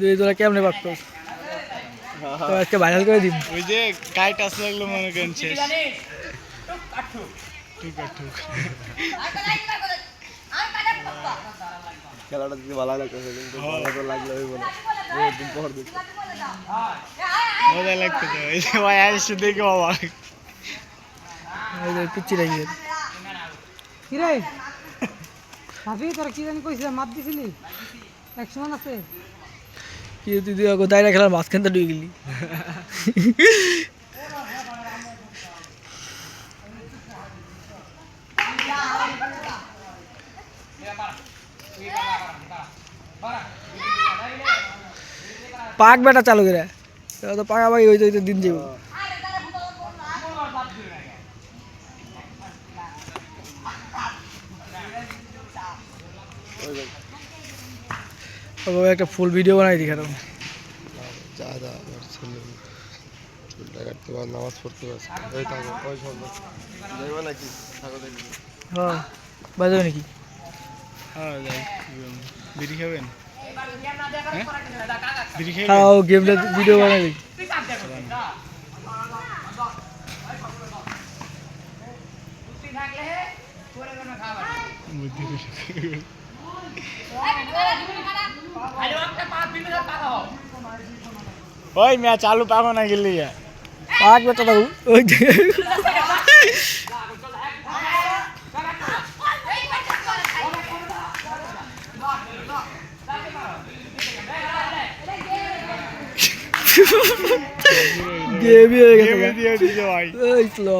যে তোরা কেমনে পারতো তো আজকে ভাইরাল করে দিব। ওই যে কাইট আসলে লাগল মনে করেন শেষ। টুক আর টুক খেলাটা দিতে ভালো লাগতেছে কিন্তু ভালো তো লাগলে হইব না পর দেখি। মজা যে ভাই আসছে দেখে অবাক। এই যে পিচ্ছি লাগি কিরে? ভাবি, তোরা কি জানি কইছিস মাপ দিছিলি? এক সমান আছে। কি তুই তুই আগে দায়রা খেলার মাঝখান তো ঢুকে গেলি। পাক বেটা চালু করে। তো পাকাপাকি হইতে হইতে দিন যাব ওভাবে একটা ফুল ভিডিও বানাই দিই খারাপ। যা যা আমার ছেলে চুলটা কাটতে পার নামাজ পড়তে পারছে এই থাকো কয় সম্ভব যাইবা নাকি? থাকো দেখি হ্যাঁ বাজাবে নাকি? হ্যাঁ যাই বিড়ি খাবেন? হ্যাঁ? খাও গেমটা ভিডিও বানাই বুদ্ধি। ওই ম্যাচ আলু পাবো না গেলি পাক বেটা দাও। ওই গেমই হয়ে গেছে ভাই। ওই স্লো